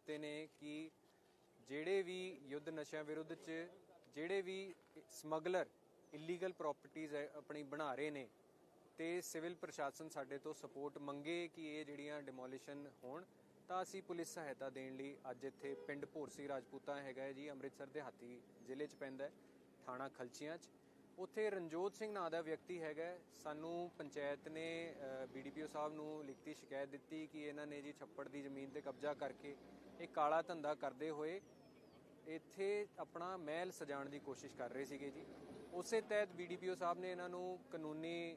ਦਿੱਤੇ ਨੇ ਕਿ ਜਿਹੜੇ ਵੀ ਯੁੱਧ ਨਸ਼ਿਆਂ ਵਿਰੁੱਧ ਚ, ਜਿਹੜੇ ਵੀ ਸਮਗਲਰ ਇਲੀਗਲ ਪ੍ਰਾਪਰਟੀਆਂ ਆਪਣੀ ਬਣਾ ਰਹੇ ਨੇ, ਤੇ ਸਿਵਲ ਪ੍ਰਸ਼ਾਸਨ ਸਾਡੇ ਤੋਂ ਸਪੋਰਟ ਮੰਗੇ ਕਿ ਇਹ ਜਿਹੜੀਆਂ ਡਿਮੋਲੀਸ਼ਨ ਹੋਣ, ਤਾਂ ਅਸੀਂ ਪੁਲਿਸ ਸਹਾਇਤਾ ਦੇਣ ਲਈ ਅੱਜ ਇੱਥੇ ਪਿੰਡ ਭੋਰਸੀ ਰਾਜਪੂਤਾ ਹੈਗਾ ਹੈ ਜੀ, ਅੰਮ੍ਰਿਤਸਰ ਦੇ ਹਾਤੀ ਜ਼ਿਲ੍ਹੇ 'ਚ ਪੈਂਦਾ ਥਾਣਾ ਖਲਚੀਆਂ 'ਚ। ਉੱਥੇ ਰਣਜੋਤ ਸਿੰਘ ਨਾਂ ਦਾ ਵਿਅਕਤੀ ਹੈਗਾ ਸਾਨੂੰ ਪੰਚਾਇਤ ਨੇ ਬੀਡੀਪੀਓ ਸਾਹਿਬ ਨੂੰ ਲਿਖਤੀ ਸ਼ਿਕਾਇਤ ਦਿੱਤੀ ਕਿ ਇਹਨਾਂ ਨੇ ਜੀ ਛੱਪੜ ਦੀ ਜ਼ਮੀਨ ਤੇ ਕਬਜ਼ਾ ਕਰਕੇ ਇਹ ਕਾਲਾ ਧੰਦਾ ਕਰਦੇ ਹੋਏ ਇੱਥੇ ਆਪਣਾ ਮਹਿਲ ਸਜਾਉਣ ਦੀ ਕੋਸ਼ਿਸ਼ ਕਰ ਰਹੇ ਸੀਗੇ ਜੀ। ਉਸੇ ਤਹਿਤ ਬੀਡੀਪੀਓ ਸਾਹਿਬ ਨੇ ਇਹਨਾਂ ਨੂੰ ਕਾਨੂੰਨੀ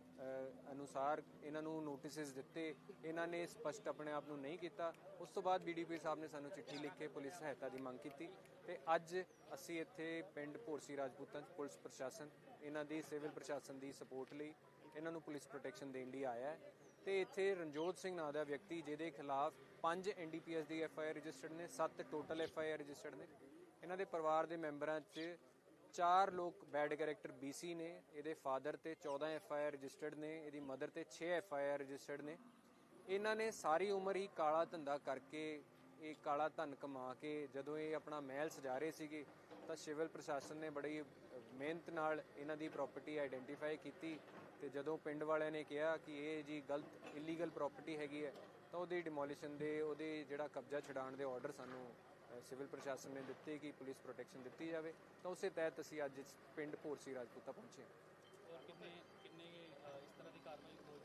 ਅਨੁਸਾਰ ਇਹਨਾਂ ਨੂੰ ਨੋਟਿਸਸ ਦਿੱਤੇ। ਇਹਨਾਂ ਨੇ ਸਪਸ਼ਟ ਆਪਣੇ ਆਪ ਨੂੰ ਨਹੀਂ ਕੀਤਾ। ਉਸ ਤੋਂ ਬਾਅਦ ਬੀਡੀਪੀਓ ਸਾਹਿਬ ਨੇ ਸਾਨੂੰ ਚਿੱਠੀ ਲਿਖ ਕੇ ਪੁਲਿਸ ਸਹਾਇਤਾ ਦੀ ਮੰਗ ਕੀਤੀ। ਤੇ ਅੱਜ ਅਸੀਂ ਇੱਥੇ ਪਿੰਡ ਭੋਰਸੀ ਰਾਜਪੂਤਾਂ 'ਚ ਪੁਲਿਸ ਪ੍ਰਸ਼ਾਸਨ, ਇਹਨਾਂ ਦੀ ਸਿਵਲ ਪ੍ਰਸ਼ਾਸਨ ਦੀ ਸਪੋਰਟ ਲਈ ਇਹਨਾਂ ਨੂੰ ਪੁਲਿਸ ਪ੍ਰੋਟੈਕਸ਼ਨ ਦੇਣ ਲਈ ਆਇਆ ਹੈ। ਤੇ ਇੱਥੇ ਰਣਜੋਤ ਸਿੰਘ ਨਾਂ ਦਾ ਵਿਅਕਤੀ ਜਿਹਦੇ ਖਿਲਾਫ 5 ਐਨਡੀਪੀਐਸ ਦੀ ਐਫਆਈਆਰ ਰਜਿਸਟਰਡ ਨੇ 7 ਟੋਟਲ ਐਫਆਈਆਰ ਰਜਿਸਟਰਡ ਨੇ। ਇਹਨਾਂ ਦੇ ਪਰਿਵਾਰ ਦੇ ਮੈਂਬਰਾਂ 'ਚ ਚਾਰ ਲੋਕ ਬੈਡ ਕੈਰੈਕਟਰ ਬੀਸੀ ਨੇ, ਇਹਦੇ ਫਾਦਰ ਤੇ 14 ਐਫਆਈਆਰ ਰਜਿਸਟਰਡ ਨੇ, ਇਹਦੀ ਮਦਰ ਤੇ 6 ਐਫਆਈਆਰ ਰਜਿਸਟਰਡ ਨੇ। ਇਹਨਾਂ ਨੇ ਸਾਰੀ ਉਮਰ ਹੀ ਕਾਲਾ ਧੰਦਾ ਕਰਕੇ ਇਹ ਕਾਲਾ ਧਨ ਕਮਾ ਕੇ ਜਦੋਂ ਇਹ ਆਪਣਾ ਮਹਿਲ ਸਜਾ ਰਹੇ ਸੀਗੇ, ਤਾਂ ਸਿਵਲ ਪ੍ਰਸ਼ਾਸਨ ਨੇ ਬੜੀ ਮਿਹਨਤ ਨਾਲ ਇਹਨਾਂ ਦੀ ਪ੍ਰਾਪਰਟੀ ਆਈਡੈਂਟੀਫਾਈ ਕੀਤੀ ਤੇ ਜਦੋਂ ਪਿੰਡ ਵਾਲਿਆਂ ਨੇ ਕਿਹਾ ਕਿ ਇਹ ਜੀ ਗਲਤ ਇਲੀਗਲ ਪ੍ਰਾਪਰਟੀ ਹੈਗੀ ਹੈ, ਤਾਂ ਉਹਦੀ ਡਿਮੋਲੀਸ਼ਨ ਦੇ, ਉਹਦੇ ਜਿਹੜਾ ਕਬਜ਼ਾ ਛਡਾਉਣ ਦੇ ਆਰਡਰ ਸਾਨੂੰ ਸਿਵਲ ਪ੍ਰਸ਼ਾਸਨ ਨੇ ਦਿੱਤੇ ਕਿ ਪੁਲਿਸ ਪ੍ਰੋਟੈਕਸ਼ਨ ਦਿੱਤੀ ਜਾਵੇ ਤਾਂ ਉਸੇ ਤਹਿਤ ਅਸੀਂ ਅੱਜ ਇਸ ਪਿੰਡ ਭੋਰਸੀ ਰਾਜਪੂਤਾ ਪਹੁੰਚੇ ਕਿੰਨੇ ਕਿੰਨੇ ਅ, ਇਸ ਤਰ੍ਹਾਂ ਦੀ ਕਾਰਵਾਈ ਹੋ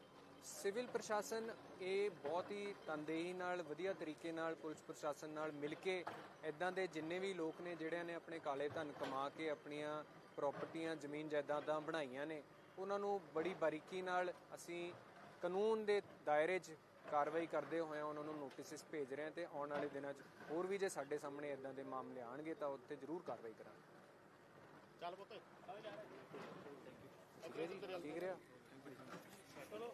ਸਿਵਲ ਪ੍ਰਸ਼ਾਸਨ ਇਹ ਬਹੁਤ ਹੀ ਤਨਦੇਹੀ ਨਾਲ ਵਧੀਆ ਤਰੀਕੇ ਨਾਲ ਪੁਲਿਸ ਪ੍ਰਸ਼ਾਸਨ ਨਾਲ ਮਿਲ ਕੇ ਇਦਾਂ ਦੇ ਜਿੰਨੇ ਵੀ ਲੋਕ ਨੇ ਜਿਹੜਿਆਂ ਨੇ ਆਪਣੇ ਕਾਲੇ ਧਨ ਕਮਾ ਕੇ ਆਪਣੀਆਂ ਪ੍ਰਾਪਰਟੀਆਂ ਜ਼ਮੀਨ ਜਾਇਦਾਦਾਂ ਬਣਾਈਆਂ ਨੇ ਉਹਨਾਂ ਨੂੰ ਬੜੀ ਬਾਰੀਕੀ ਨਾਲ ਅਸੀਂ ਕਾਨੂੰਨ ਦੇ ਦਾਇਰੇ 'ਚ ਕਾਰਵਾਈ ਕਰਦੇ ਹੋਏ ਉਹਨਾਂ ਨੂੰ ਨੋਟਿਸਸ ਭੇਜ ਰਹੇ ਹਾਂ ਤੇ ਆਉਣ ਵਾਲੇ ਦਿਨਾਂ 'ਚ ਹੋਰ ਵੀ ਜੇ ਸਾਡੇ ਸਾਹਮਣੇ ਇਦਾਂ ਦੇ ਮਾਮਲੇ ਆਣਗੇ ਤਾਂ ਉੱਤੇ ਜ਼ਰੂਰ ਕਾਰਵਾਈ ਕਰਾਂਗੇ। ਚੱਲ ਪੁੱਤ। ਠੀਕ ਰਿਹਾ ਚਲੋ।